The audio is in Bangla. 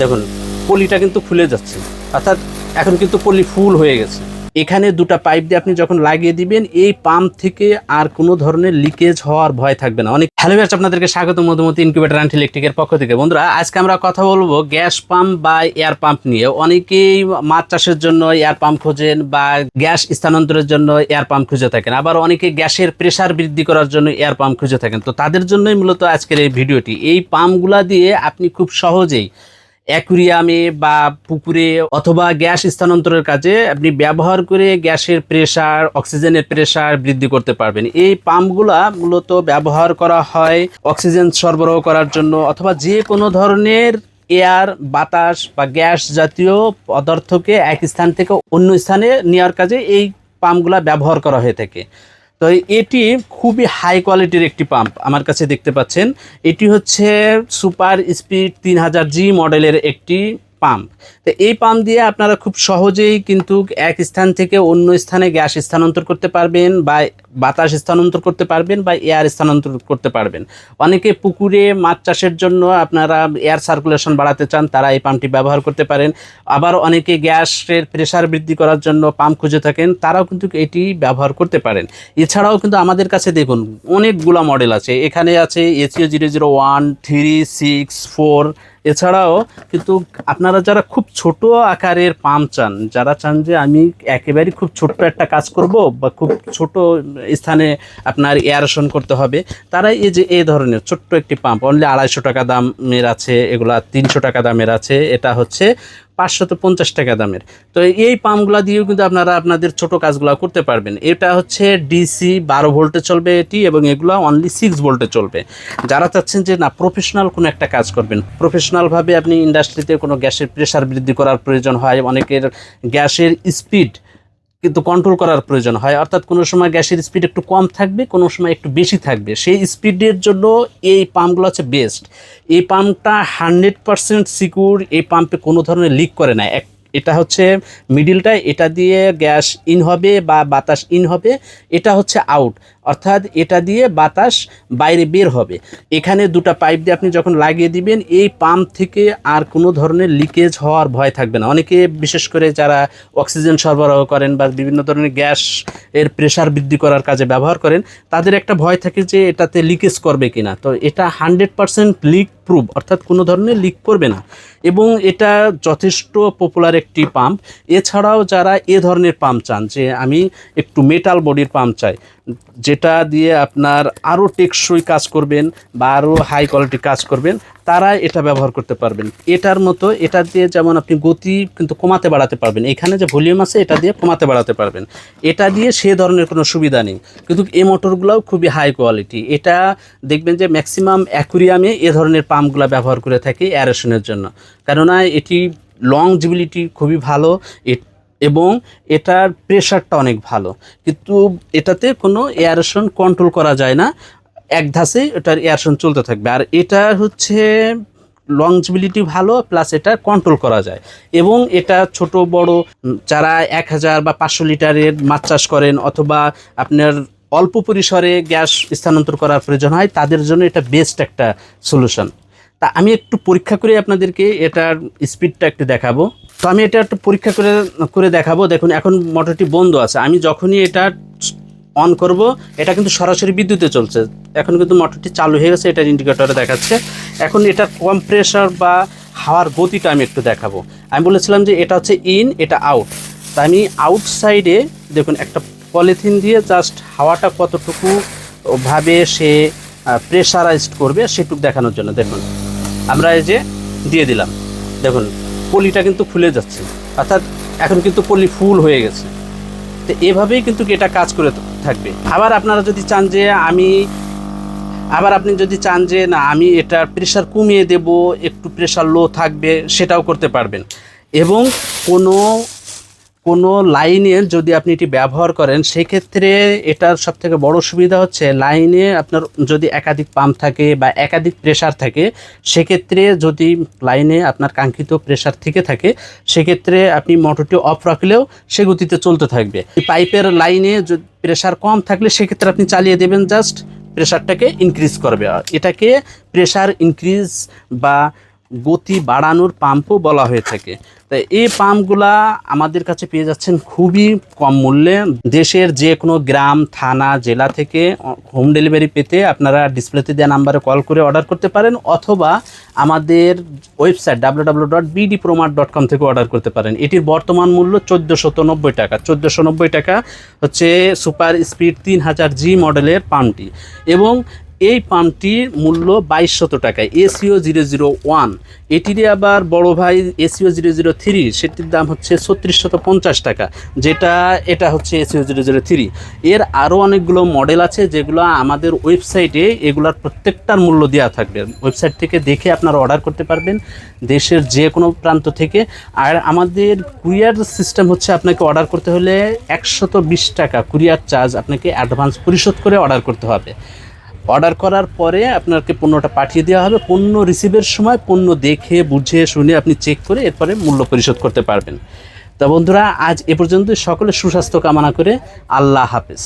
দেখুন, পলিটা কিন্তু খুলে যাচ্ছে, অর্থাৎ এখন কিন্তু পলি ফুল হয়ে গেছে। এখানে দুটা পাইপ দিয়ে আপনি যখন লাগিয়ে দিবেন, এই পাম্প থেকে আর কোনো ধরনের লিকেজ হওয়ার ভয় থাকবে না। অনেক হ্যালো ব্যাচ আপনাদেরকে স্বাগত মধুমতি ইনকিউবেটার অ্যান্ড ইলেকট্রিকের পক্ষ থেকে। বন্ধুরা, আজকে আমরা কথা বলব গ্যাস পাম্প বা এয়ার পাম্প নিয়ে। অনেকেই মাছ চাষের জন্য এয়ার পাম্প খোঁজেন বা গ্যাস স্থানান্তরের জন্য এয়ার পাম্প খুঁজে থাকেন। আবার অনেকে গ্যাসের প্রেসার বৃদ্ধি করার জন্য এয়ার পাম্প খুঁজে থাকেন। তো তাদের জন্যই মূলত আজকের এই ভিডিওটি। এই পাম্পগুলা দিয়ে আপনি খুব সহজেই অ্যাকুরিয়ামে বা পুকুরে অথবা গ্যাস স্থানান্তরের কাজে আপনি ব্যবহার করে গ্যাসের প্রেশার অক্সিজেনের প্রেসার বৃদ্ধি করতে পারবেন। এই পাম্পগুলা মূলত ব্যবহার করা হয় অক্সিজেন সরবরাহ করার জন্য অথবা যে কোনো ধরনের এয়ার, বাতাস বা গ্যাস জাতীয় পদার্থকে এক স্থান থেকে অন্য স্থানে নেওয়ার কাজে এই পাম্পগুলা ব্যবহার করা হয়ে থাকে। তো এটি খুবই হাই কোয়ালিটির একটি পাম্প আমার কাছে দেখতে পাচ্ছেন। এটি হচ্ছে সুপার স্পিড তিন হাজার জি মডেলের একটি পাম্প তো এই পাম্প দিয়ে আপনারা খুব সহজেই কিন্তু এক স্থান থেকে অন্য স্থানে গ্যাস স্থানান্তর করতে পারবেন বা বাতাস স্থানান্তর করতে পারবেন বা এয়ার স্থানান্তর করতে পারবেন। অনেকে পুকুরে মাছ চাষের জন্য আপনারা এয়ার সার্কুলেশন বাড়াতে চান, তারা এই পাম্পটি ব্যবহার করতে পারেন। আবার অনেকে গ্যাসের প্রেসার বৃদ্ধি করার জন্য পাম্প খুঁজে থাকেন, তারাও কিন্তু এটি ব্যবহার করতে পারেন। এছাড়াও কিন্তু আমাদের কাছে দেখুন, অনেকগুলো মডেল আছে। এখানে আছে ACO zero zero one three six four এছাড়াও কিন্তু আপনারা যারা খুব ছোট আকারের পাম্প চান, যারা চান যে আমি একেবারে খুব ছোট্ট একটা কাজ করব বা খুব ছোট স্থানে আপনার এয়ারেশন করতে হবে তারা এই যে এই ধরনের ছোট্ট একটি পাম্প অনলি আড়াইশো টাকা দামের আছে, এগুলা তিনশো টাকা দামের আছে, এটা হচ্ছে পাঁচশত পঞ্চাশ টাকা দামের। তো এই পাম্পগুলো দিয়েও কিন্তু আপনারা আপনাদের ছোট কাজগুলো করতে পারবেন। এটা হচ্ছে ডিসি বারো ভোল্টে চলবে এটি এবং এগুলো অনলি সিক্স ভোল্টে চলবে। যারা চাচ্ছেন যে না প্রফেশনাল কোনো একটা কাজ করবেন প্রফেশনালভাবে আপনি ইন্ডাস্ট্রিতে কোনো গ্যাসের প্রেশার বৃদ্ধি করার প্রয়োজন হয়, অনেকের গ্যাসের স্পিড কিন্তু কন্ট্রোল করার প্রয়োজন হয়। অর্থাৎ কোনো সময় গ্যাসের স্পিড একটু কম থাকবে, কোনো সময় একটু বেশি থাকবে। সেই স্পিডের জন্য এই পাম্পগুলো হচ্ছে বেস্ট এই পাম্পটা হান্ড্রেড পারসেন্ট সিকিউর এই পাম্পে কোনো ধরনের লিক করে না। এক, এটা হচ্ছে মিডিলটা এটা দিয়ে গ্যাস ইন হবে বা বাতাস ইন হবে, এটা হচ্ছে আউট অর্থাৎ এটা দিয়ে বাতাস বাইরে বের হবে। এখানে দুটো পাইপ দিয়ে আপনি যখন লাগিয়ে দিবেন, এই পাম্প থেকে আর কোনো ধরনের লিকেজ হওয়ার ভয় থাকবে না। অনেকে বিশেষ করে যারা অক্সিজেন সরবরাহ করেন বা বিভিন্ন ধরনের গ্যাস এর প্রেশার বৃদ্ধি করার কাজে ব্যবহার করেন, তাদের একটা ভয় থাকে যে এটাতে লিকেজ করবে কিনা। তো এটা হান্ড্রেড পারসেন্ট লিক প্রুফ, অর্থাৎ কোনো ধরনের লিক করবে না। এবং এটা যথেষ্ট পপুলার একটি পাম্প। এছাড়াও যারা এ ধরনের পাম্প চান, যে আমি একটু মেটাল বডির পাম্প চাই যেটা দিয়ে আপনার আরও টেকসই কাজ করবেন বা আরও হাই কোয়ালিটি কাজ করবেন তারা এটা ব্যবহার করতে পারবেন। এটার মতো, এটা দিয়ে যেমন আপনি গতি কিন্তু কমাতে বাড়াতে পারবেন। এখানে যে ভলিউম আছে, এটা দিয়ে কমাতে বাড়াতে পারবেন। এটা দিয়ে সে ধরনের কোনো সুবিধা নেই। কিন্তু এই মোটরগুলোও খুবই হাই কোয়ালিটি এটা দেখবেন যে ম্যাক্সিমাম অ্যাকুরিয়ামে এ ধরনের পাম্পগুলো ব্যবহার করে থাকে অ্যারেশনের জন্য। কেননা এটি লং জিবিলিটি খুবই ভালো। এবং এটার প্রেশারটা অনেক ভালো। কিন্তু এটাতে কোনো এয়ারেশন কন্ট্রোল করা যায় না। এক ধাসে এটার এয়ারেশন চলতে থাকবে। আর এটা হচ্ছে লংজিবিলিটি ভালো প্লাস এটা কন্ট্রোল করা যায়। এবং এটা ছোট, বড়, যারা এক হাজার বা পাঁচশো লিটারের মাছ চাষ করেন অথবা আপনার অল্প পরিসরে গ্যাস স্থানান্তর করার প্রয়োজন হয়, তাদের জন্য এটা বেস্ট একটা সলিউশন তা আমি একটু পরীক্ষা করে আপনাদেরকে এটার স্পিডটা একটু দেখাবো। তো আমি এটা একটু পরীক্ষা করে করে দেখাবো। দেখুন, এখন মোটরটি বন্ধ আছে। আমি যখনই এটা অন করব, এটা কিন্তু সরাসরি বিদ্যুতে চলছে। এখন কিন্তু মোটরটি চালু হয়ে গেছে, এটার ইন্ডিকেটরে দেখাচ্ছে। এখন এটার কম্প্রেসার বা হাওয়ার গতিটা আমি একটু দেখাবো। আমি বলেছিলাম যে এটা হচ্ছে ইন এটা আউট তা আমি আউটসাইডে দেখুন, একটা পলিথিন দিয়ে জাস্ট হাওয়াটা কতটুকু ভাবে সে প্রেশারাইজড করবে, সেটুকু দেখানোর জন্য। দেখুন। আমরা এই যে দিয়ে দিলাম। দেখুন, পলিটা কিন্তু ফুলে যাচ্ছে। অর্থাৎ এখন কিন্তু পলি ফুল হয়ে গেছে। তো এভাবেই কিন্তু এটা কাজ করে থাকবে। আবার আপনারা যদি চান যে আমি, আবার আপনি যদি চান যে না, আমি এটা প্রেশার কমিয়ে দেব, একটু প্রেশার লো থাকবে, সেটাও করতে পারবেন। এবং কোনো কোনো লাইনে যদি আপনি এটি ব্যবহার করেন, সেক্ষেত্রে এটার সব থেকে বড় সুবিধা হচ্ছে লাইনে আপনার যদি একাধিক পাম্প থাকে বা একাধিক প্রেশার থাকে, সেক্ষেত্রে যদি লাইনে আপনার কাঙ্ক্ষিত প্রেশার থেকে থাকে, সেক্ষেত্রে আপনি মোটরটি অফ রাখলেও সে গতিতে চলতে থাকবে। পাইপের লাইনে যদি প্রেশার কম থাকলে, সেক্ষেত্রে আপনি চালিয়ে দেবেন জাস্ট প্রেশারটাকে ইনক্রিজ করবে। এটাকে প্রেশার ইনক্রিজ বা গতি বাড়ানোর পাম্পও বলা হয়ে থাকে। তাই এই পাম্পগুলা আমাদের কাছে পেয়ে যাচ্ছেন খুবই কম মূল্যে। দেশের যে কোনো গ্রাম, থানা, জেলা থেকে হোম ডেলিভারি পেতে আপনারা ডিসপ্লেতে দেওয়া নাম্বারে কল করে অর্ডার করতে পারেন অথবা আমাদের website W dot dot com থেকে অর্ডার করতে পারেন। এটির বর্তমান মূল্য চোদ্দোশত টাকা। চোদ্দোশো টাকা হচ্ছে সুপার স্পিড তিন হাজার জি মডেলের পাম্পটি। এবং এই পাম্পটির মূল্য বাইশশত টাকায়। ACO zero zero one. এটিরই আবার বড় ভাই এসিও জিরো জিরো থ্রি। সেটির দাম হচ্ছে ছত্রিশশত পঞ্চাশ টাকা, যেটা, এটা হচ্ছে এসিও জিরো জিরো থ্রি। এর আরও অনেকগুলো মডেল আছে, যেগুলো আমাদের ওয়েবসাইটে এগুলার প্রত্যেকটার মূল্য দেওয়া থাকবে। ওয়েবসাইট থেকে দেখে আপনারা অর্ডার করতে পারবেন দেশের যে কোনো প্রান্ত থেকে। আর আমাদের কুরিয়ার সিস্টেম হচ্ছে আপনাকে অর্ডার করতে হলে একশত বিশ টাকা কুরিয়ার চার্জ আপনাকে অ্যাডভান্স পরিশোধ করে অর্ডার করতে হবে। অর্ডার করার পরে আপনাকে পণ্যটা পাঠিয়ে দেওয়া হবে। পণ্য রিসিভের সময় পণ্য দেখে, বুঝে, শুনে আপনি চেক করে এরপরে মূল্য পরিশোধ করতে পারবেন। তা বন্ধুরা, আজ এ পর্যন্ত সকলে সুস্বাস্থ্য কামনা করে আল্লাহ হাফেজ।